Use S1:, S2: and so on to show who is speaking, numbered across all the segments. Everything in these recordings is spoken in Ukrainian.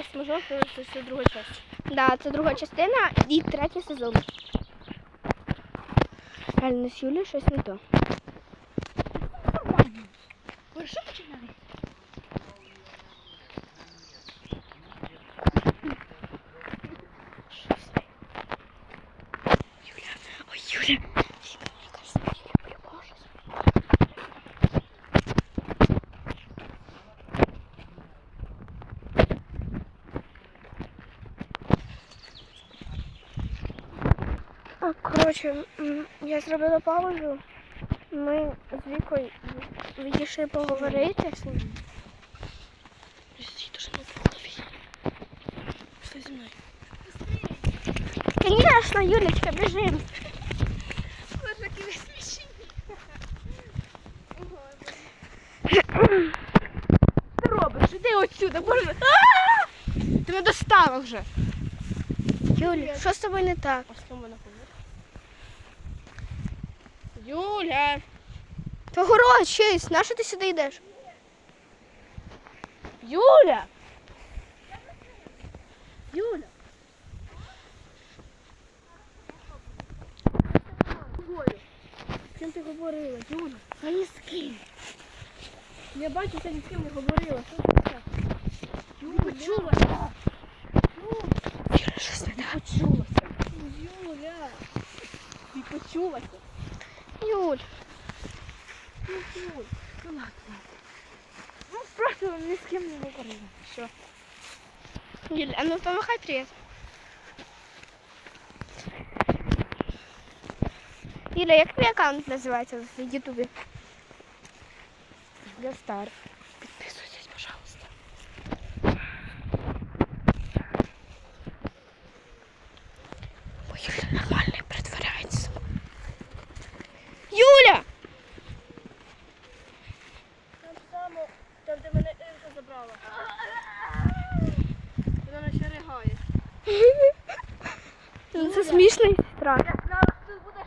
S1: форс-мажор, це все друга частина.
S2: Да, це друга частина і третій сезон. Реально з Юлією щось не то.
S1: Ви що починали?
S2: Юля, ой, Юля. Мне кажется, я люблю ужас. А, коротше, я зробила паузу. Ми з Вікою відійшли поговорити.
S1: Не?
S2: Конечно, Юлечка,
S1: смішні. Ти робиш? Іди отсюда, боже. Ти мене достала вже.
S2: Юля, що з тобою не так?
S1: А з ходить? Юля!
S2: То город чийсь, на що ти сюди йдеш?
S1: Юля! Юля! З ким ти говорила, Юля?
S2: А ні з ким.
S1: Я бачу, ти ні з ким не говорила. Що це таке? Юля, почулася.
S2: Юля, щось не так.
S1: Почулася. Юля. Ти почулася.
S2: Юль,
S1: Ну, Юль. Ну ладно. Ну, просто ні з ким не говорила. Що?
S2: Юля, а ну помахай привіт. Юля, як твій аккаунт називається в Ютубі?
S1: Я стар. Підписуйтесь, пожалуйста.
S2: Ой, Юля Це смішний страх.
S1: Я знала, що ти будеш.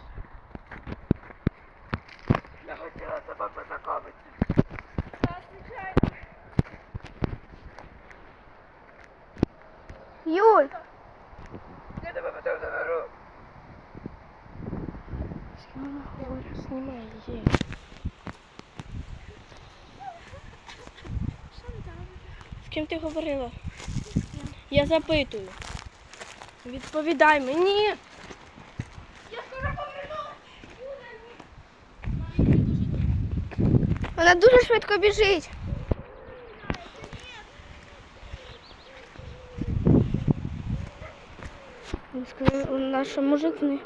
S1: Я хотіла тебе познайомити.
S2: Юль!
S1: Я тебе потім заберу.
S2: Знімай її.
S1: З ким ти говорила? Я запитую. Відповідай мені. Я скоро поверну.
S2: Вона дуже швидко біжить. Наш мужик не.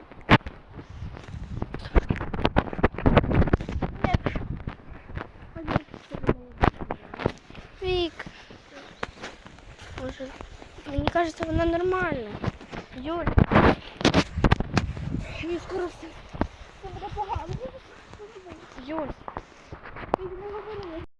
S2: Вік. Може, мені кажеться, вона нормальна.
S1: Юль. Не скоро все